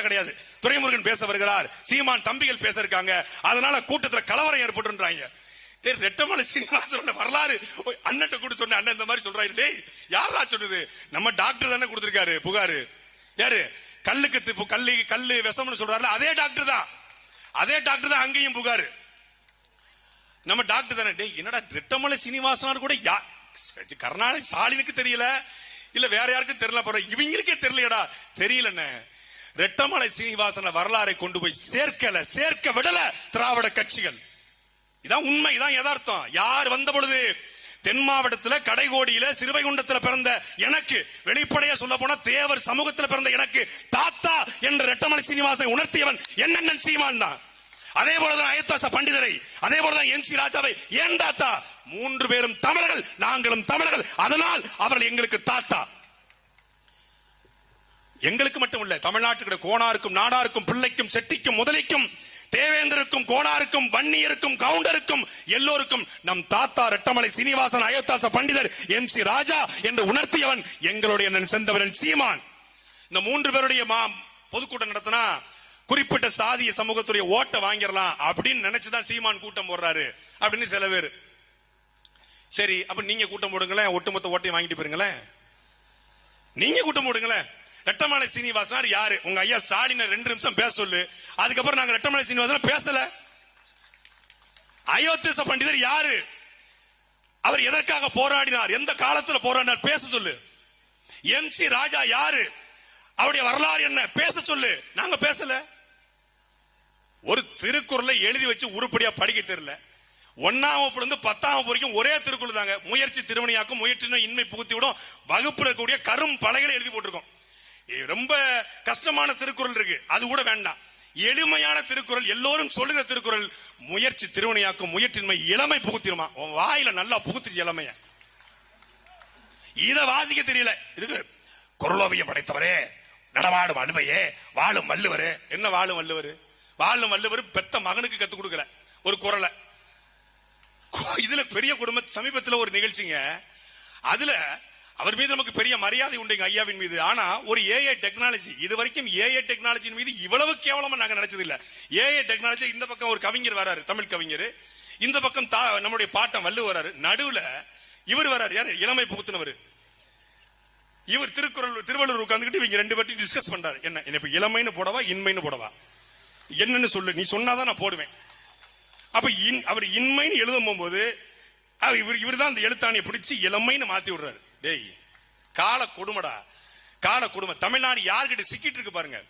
போராட்டம் கிடையாது. துரைமுருகன் பேச வருகிறார். சீமான் தம்பிகள் பேச இருக்காங்க. அதனால கூட்டத்துல கலவரம் ஏற்பட்டுன்றாங்க. டேய் ரெட்டமலை சீனிவாசனோட வரலாறு. அண்ணன் கூட சொன்ன அண்ணன் இந்த மாதிரி சொல்றாரு. டேய் யாரா சொன்னது? நம்ம டாக்டர் தானே கொடுத்திருக்காரு. புகாரு. யாரு? கல்லுக்கு தி- கல்லு கல்லு விஷம்னு சொல்றாருல அதே டாக்டர் தான். அதே டாக்டர் தான் அங்கேயும் புகாரு. நம்ம டாக்டர் தானே. டேய் என்னடா ரெட்டமலை சீனிவாசனார் கூட யா கருணாநிதி ஸ்டாலினுக்கு தெரியல. இல்ல வேற யாருக்கும் தெரியல போற இவங்களுக்கே தெரியலடா தெரியலன்னு ரெட்டமலை சீனிவாசன வரலாறை கொண்டு போய் சேர்க்கல சேர்க்க விடல திராவிட கட்சிகள். இதான் உண்மை இதான் யதார்த்தம். யார் வந்த பொழுது தென் மாவட்டத்துல கடைகோடியில சிறுவைகுண்டத்துல பிறந்த எனக்கு வெளிப்படையா சொல்ல போனா தேவர் சமூகத்துல பிறந்த எனக்கு தாத்தா என்ற ரெட்டமலை சீனிவாசனை உணர்த்தியவன் என்னென்ன சீமான் தான். அதே போலதான் அயத்தாச பண்டிதரை அதே போலதான் எம் சி ராஜாவை ஏன் தாத்தா? மூன்று பேரும் தமிழர்கள் நாங்களும் தமிழர்கள். அதனால் அவர்கள் எங்களுக்கு தாத்தா. எங்களுக்கு மட்டும் இல்ல தமிழ்நாட்டுக்கு கோணாருக்கும் நாடாருக்கும் பிள்ளைக்கும் செட்டிக்கும் முதலிக்கும் தேவேந்தருக்கும் கோணாருக்கும் வன்னியருக்கும் கவுண்டருக்கும் எல்லோருக்கும் நம் தாத்தா ரெட்டமலை சீனிவாசன் அயோத்தாச பண்டிதர் எம் சி ராஜா என்று உணர்த்தியவன் எங்களுடைய செந்தவரன் சீமான். இந்த மூன்று பேருடைய மா பொதுக்கூட்டம் நடத்தினா குறிப்பிட்ட சாதிய சமூகத்துடைய ஓட்டை வாங்கிடலாம் அப்படின்னு நினைச்சுதான் சீமான் கூட்டம் போடுறாரு அப்படின்னு சில பேர். சரி அப்ப நீங்க கூட்டம் போடுங்களேன் ஒட்டுமொத்த ஓட்டையும் வாங்கிட்டு போயிருங்களேன். நீங்க கூட்டம் போடுங்களேன். ரெட்டமலை சீனிவாசனார் யாரு? உங்க ஐயா ஸ்டாலினை ரெண்டு நிமிஷம் பேச சொல்லு. அதுக்கப்புறம் நாங்க ரெட்டமலை சீனிவாசன பேசல. அயோத்தியச பண்டிதர் யாரு? அவர் எதற்காக போராடினார்? எந்த காலத்துல போராடினார்? பேச சொல்லு. எம் சி ராஜா யாரு? அவருடைய வரலாறு என்ன? பேச சொல்லு. நாங்க பேசல. ஒரு திருக்குறளை எழுதி வச்சு உருப்படியா படிக்க தெரியல. ஒன்னாம் வகுப்புல இருந்து பத்தாம் வகுப்பு வரைக்கும் ஒரே திருக்குறள் தாங்க. முயற்சி திருமணியாக்கும் முயற்சினும் இன்மை புகுத்தி விடும் வகுப்புல இருக்கக்கூடிய கரும் பலகைகளை எழுதி போட்டிருக்கோம். ரொம்ப கஷ்டமான திருக்குறள் இருக்கு. அது கூட வேண்டாம். எளிமையான திருக்குறள் எல்லோரும் சொல்லுகிற திருக்குறள் முயற்சி திருவனையாக்கும் முயற்சின்மை இளமை புகுத்திருமா உன் வாயில நல்லா புகுத்துச்சு இளமைய. இத வாசிக்க தெரியல. இதுக்கு குரலோவிய படைத்தவரே நடமாடும் அனுமையே வாழும் வள்ளுவரு. என்ன வாழும் வள்ளுவர்? வாழும் வள்ளுவர் பெத்த மகனுக்கு கத்து கொடுக்கல. ஒரு குரலை. இதுல பெரிய குடும்ப சமீபத்துல ஒரு நிகழ்ச்சிங்க. அதுல அவர் மீது நமக்கு பெரிய மரியாதை உண்டுங்க ஐயாவின் மீது. ஆனா ஒரு ஏஐ டெக்னாலஜி இது வரைக்கும் ஏஐ டெக்னாலஜியின் மீது இவ்வளவு கேவலமா நாங்க நினைச்சது இல்ல ஏஐ டெக்னாலஜி இந்த பக்கம் ஒரு கவிஞர் வராரு தமிழ் கவிஞர். இந்த பக்கம் தா- நம்முடைய பாட்டம் வள்ளுவர் வராரு. நடுவுல இவர் வராரு. யாரு? இளமை புகுத்தினவர். இவர் திருக்குறள் திருவள்ளுவர் உட்கார்ந்துகிட்டு இவங்க ரெண்டு பேர்ட்டையும் டிஸ்கஸ் பண்றாரு. என்ன? என்ன இப்ப இளமைன்னு போடவா இன்மைன்னு போடவா? என்னன்னு சொல்லு. நீ சொன்னாதான் நான் போடுவேன். அப்ப இன்- அவர் இன்மைன்னு எழுதும் போது இவர் இவர் தான் அந்த எழுத்தாணியை பிடிச்சு இளமைன்னு மாத்தி விடுறாரு. டேய் கால கொடுமடா. கால கொடுமை. தமிழ்நாடு யார்கிட்ட சிக்கிட்டு இருக்கு பாருங்க.